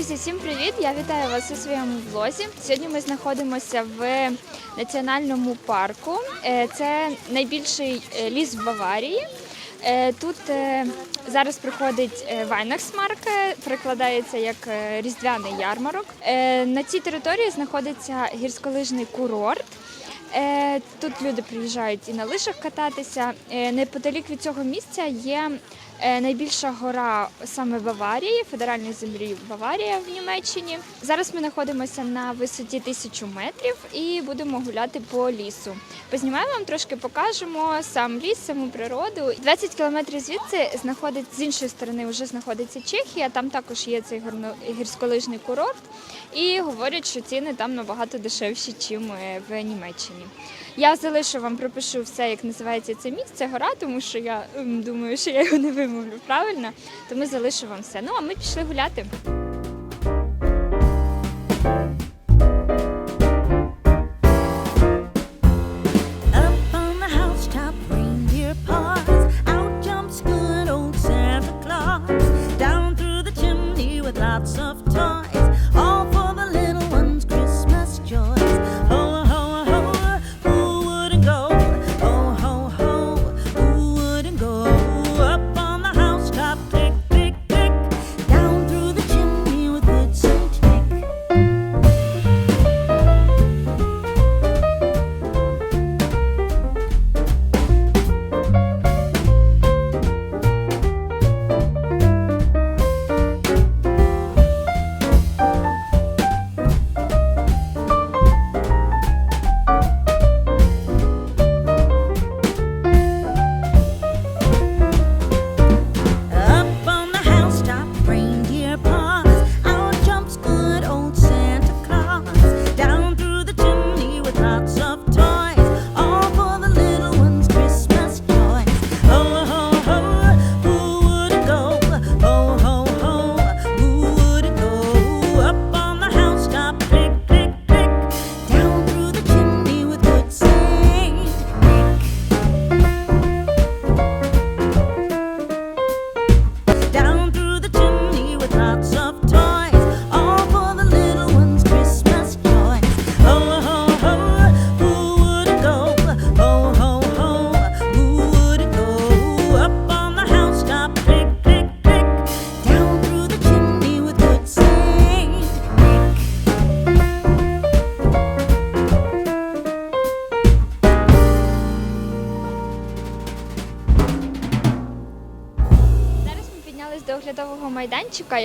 всім привіт! Я вітаю вас у своєму влозі. Сьогодні ми знаходимося в національному парку. Е, Це найбільший е, ліс в Баварії. Е, Тут зараз приходить е, Вайнахсмарк, перекладається як різдвяний ярмарок. На цій території знаходиться гірськолижний курорт. Тут люди приїжджають і на лижах кататися. Неподалік від цього місця є найбільша гора саме Баварії, федеральної землі Баварія в Німеччині. Зараз ми знаходимося на висоті тисячу метрів і будемо гуляти по лісу. Познімаємо вам трошки покажемо сам ліс, саму природу. 20 кілометрів звідси знаходиться з іншої сторони, вже знаходиться Чехія. Там також є цей горно- гірськолижний курорт. І говорять, що ціни там набагато дешевші, ніж в Німеччині. Я залишу вам пропишу все, як називається це місце, гора, тому що я ем, думаю, що я його не вимовлю правильно. то ми вам все. Ну а ми пішли гуляти.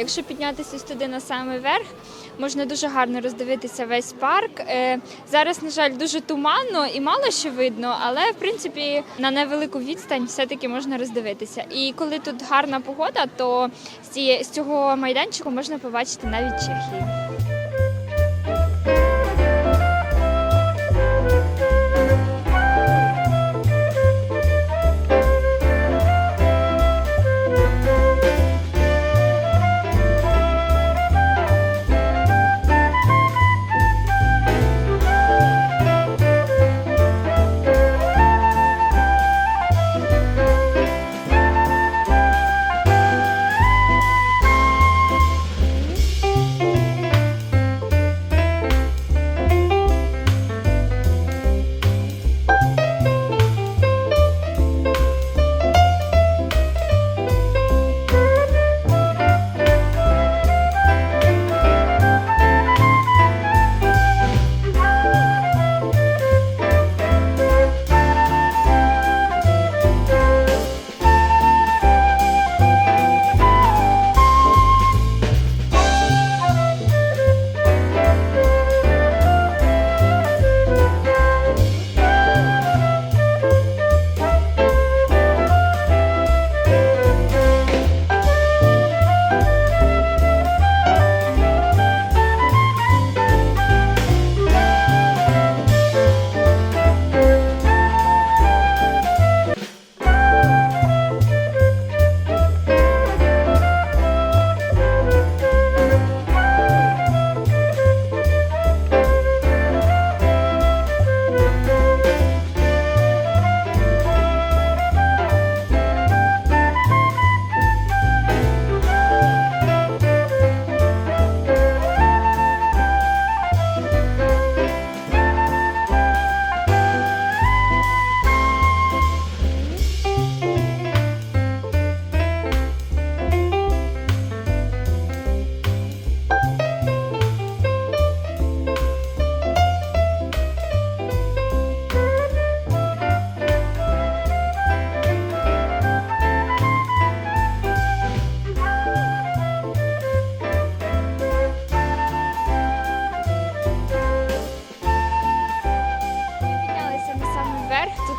Якщо піднятися туди на самий верх, можна дуже гарно роздивитися весь парк. Е, Зараз, на жаль, дуже туманно і мало що видно, але в принципі на невелику відстань все-таки можна роздивитися. І коли тут гарна погода, то з цього майданчику можна побачити навіть Чехію.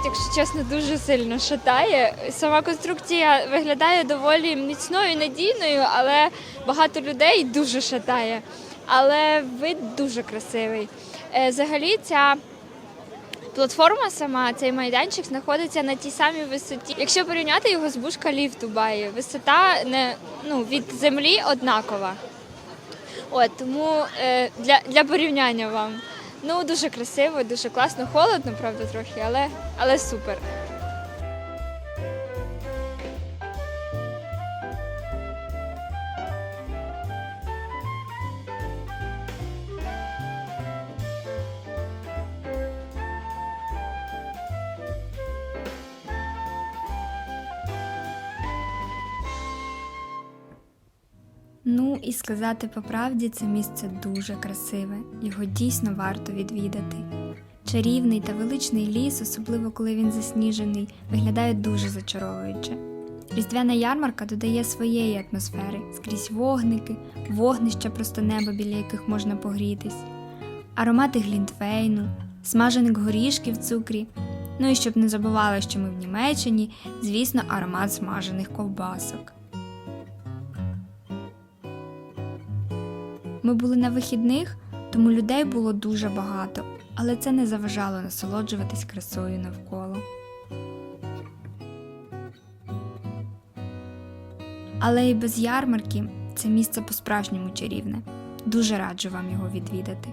Якщо чесно, дуже сильно шатає. Сама конструкція виглядає доволі міцною, надійною, але багато людей дуже шатає. Але вид дуже красивий. Е, Взагалі, ця платформа сама, цей майданчик знаходиться на тій самій висоті. Якщо порівняти його з Буш Каліф в Дубаї, висота не ну від землі однакова. От тому е, для, для порівняння вам. Ну дуже красиво, дуже класно, холодно, правда, трохи, але, але супер. Ну і сказати по правді, це місце дуже красиве, його дійсно варто відвідати. Чарівний та величний ліс, особливо коли він засніжений, виглядає дуже зачаровуюче. Різдвяна ярмарка додає своєї атмосфери скрізь вогники, вогнища просто неба, біля яких можна погрітись, аромати глінтвейну, смажених горішків в цукрі. Ну і щоб не забували, що ми в Німеччині, звісно, аромат смажених ковбасок. Ми були на вихідних, тому людей було дуже багато, але це не заважало насолоджуватись красою навколо. Але і без ярмарки це місце по-справжньому чарівне. Дуже раджу вам його відвідати.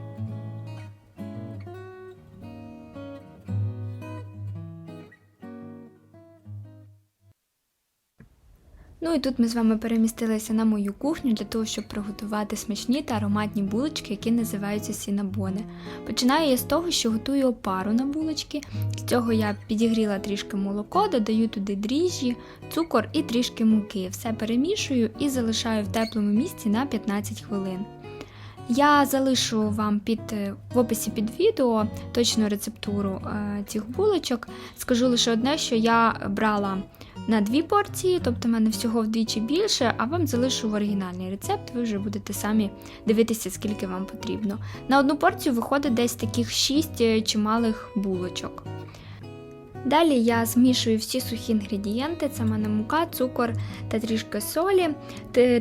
Ну і тут ми з вами перемістилися на мою кухню для того, щоб приготувати смачні та ароматні булочки, які називаються сінабони. Починаю я з того, що готую опару на булочки. З цього я підігріла трішки молоко, додаю туди дріжджі, цукор і трішки муки. Все перемішую і залишаю в теплому місці на 15 хвилин. Я залишу вам під е, в описі під відео точну рецептуру е, цих булочок. Скажу лише одне, що я брала на дві порції, тобто в мене всього вдвічі більше, а вам залишу в оригінальний рецепт, ви вже будете самі дивитися, скільки вам потрібно. На одну порцію виходить десь таких 6 чималих булочок. Далі я змішую всі сухі інгредієнти, це в мене мука, цукор та трішки солі.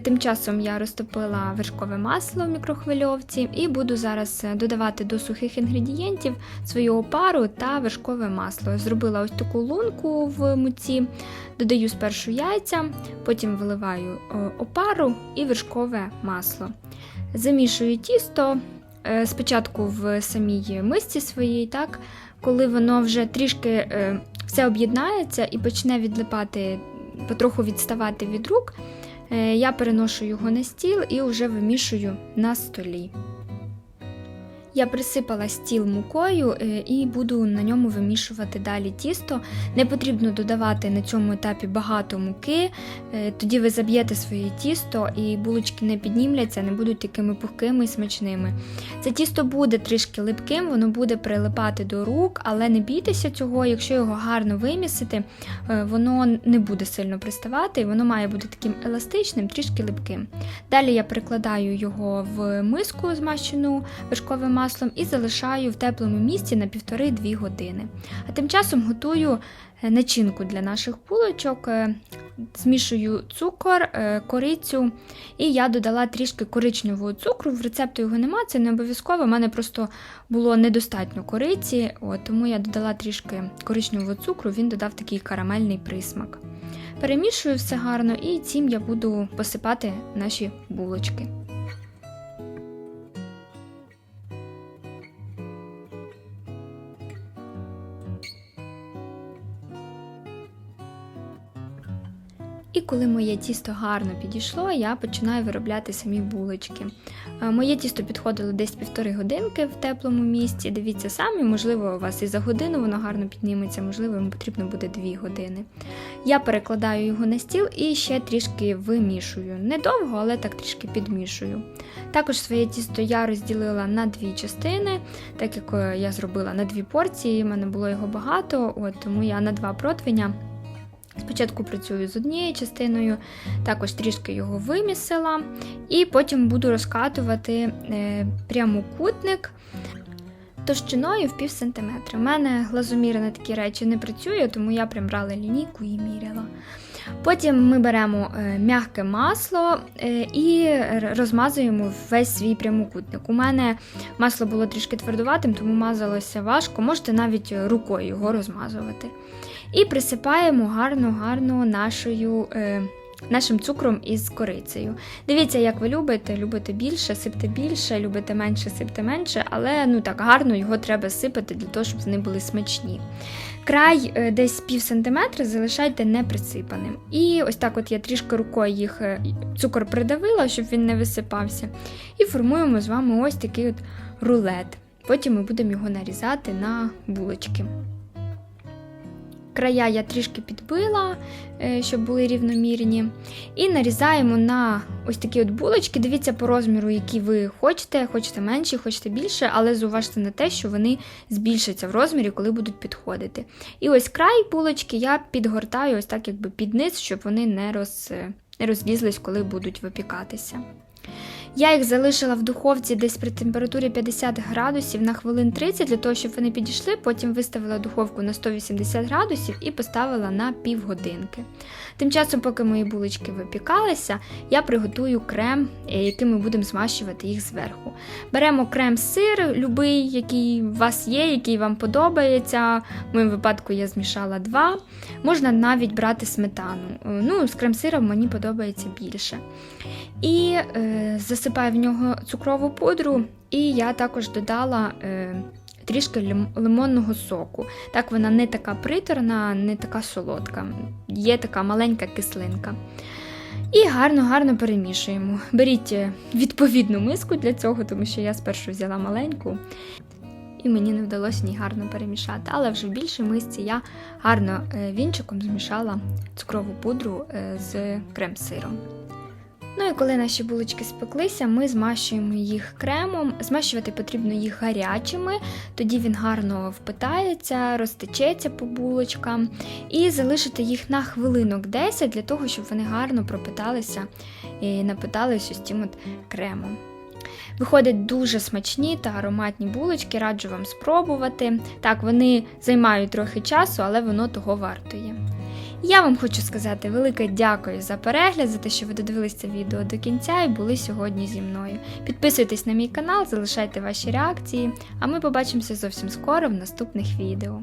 Тим часом я розтопила вершкове масло в мікрохвильовці і буду зараз е, додавати до сухих інгредієнтів свою опару та вершкове масло. Зробила ось таку лунку в муці, додаю спершу яйця, потім виливаю е, опару і вершкове масло. Замішую тісто е, спочатку в самій мисці своїй, так, коли воно вже трішки е, все об'єднається і почне відлипати, потроху відставати від рук, е, я переношу його на стіл і вже вимішую на столі. Я присипала стіл мукою е, і буду на ньому вимішувати далі тісто. Не потрібно додавати на цьому етапі багато муки, е, тоді ви заб'єте своє тісто і булочки не піднімляться, не будуть такими пухкими і смачними. Це тісто буде трішки липким, воно буде прилипати до рук, але не бійтеся цього, якщо його гарно вимісити, е, воно не буде сильно приставати, і воно має бути таким еластичним, трішки липким. Далі я прикладаю його в миску, змащену вершковим маслом, і залишаю в теплому місці на 1,5-2 години. А тим часом готую е, начинку для наших булочок. е, Змішую цукор, е, корицю, і я додала трішки коричневого цукру. В рецепту його нема, це не обов'язково. У мене просто було недостатньо кориці, от, тому я додала трішки коричневого цукру, він додав такий карамельний присмак. Перемішую все гарно і цим я буду посипати наші булочки. І коли моє тісто гарно підійшло, я починаю виробляти самі булочки. Е, Моє тісто підходило десь півтори годинки в теплому місці. Дивіться самі, можливо, у вас і за годину воно гарно підніметься, можливо, йому потрібно буде дві години. Я перекладаю його на стіл і ще трішки вимішую. Недовго, але так трішки підмішую. Також своє тісто я розділила на дві частини, так як е, я зробила на дві порції, в мене було його багато, от, тому я на два противня Спочатку працюю з однією частиною, також трішки його вимісила, і потім буду розкатувати е, прямокутник. товщиною в пів сантиметра. У мене глазомір на такі речі не працює, тому я прям брала лінійку і міряла. Потім ми беремо е, м'яке масло е, і розмазуємо весь свій прямокутник. У мене масло було трішки твердуватим, тому мазалося важко. Можете навіть рукою його розмазувати. І присипаємо гарно-гарно нашою. Е, Нашим цукром із корицею. Дивіться, як ви любите. Любите більше, сипте більше, любите менше, сипте менше, але ну так гарно його треба сипати для того, щоб вони були смачні. Край е, десь пів сантиметра залишайте неприсипаним. І ось так от я трішки рукою їх е, цукор придавила, щоб він не висипався. І формуємо з вами ось такий от рулет. Потім ми будемо його нарізати на булочки. Края я трішки підбила, е, щоб були рівномірні. І нарізаємо на ось такі от булочки. Дивіться по розміру, які ви хочете, хочете менші, хочете більше, але зуважте на те, що вони збільшаться в розмірі, коли будуть підходити. І ось край булочки я підгортаю ось так, якби під низ, щоб вони не, роз, не розлізлись, коли будуть випікатися. Я їх залишила в духовці десь при температурі 50 градусів на хвилин 30 для того, щоб вони підійшли. Потім виставила духовку на 180 градусів і поставила на півгодинки. Тим часом, поки мої булочки випікалися, я приготую крем, е, яким ми будемо змащувати їх зверху. Беремо крем-сир, любий, який у вас є, який вам подобається. В моєму випадку я змішала два. Можна навіть брати сметану. Е, Ну, з крем-сиром мені подобається більше. І е, засипаю в нього цукрову пудру, і я також додала е, трішки лим- лимонного соку. Так вона не така приторна, не така солодка. Є така маленька кислинка. І гарно-гарно перемішуємо. Беріть е, відповідну миску для цього, тому що я спершу взяла маленьку. І мені не вдалося ні гарно перемішати, але вже в більшій мисці я гарно е, вінчиком змішала цукрову пудру е, з крем-сиром. Ну і коли наші булочки спеклися, ми змащуємо їх кремом. Змащувати потрібно їх гарячими, тоді він гарно впитається, розтечеться по булочкам. І залишити їх на хвилинок 10 для того, щоб вони гарно пропиталися і напиталися ось цим от кремом. Виходять дуже смачні та ароматні булочки, раджу вам спробувати. Так, вони займають трохи часу, але воно того вартує. Я вам хочу сказати велике дякую за перегляд, за те, що ви додивились це відео до кінця і були сьогодні зі мною. Підписуйтесь на мій канал, залишайте ваші реакції, а ми побачимося зовсім скоро в наступних відео.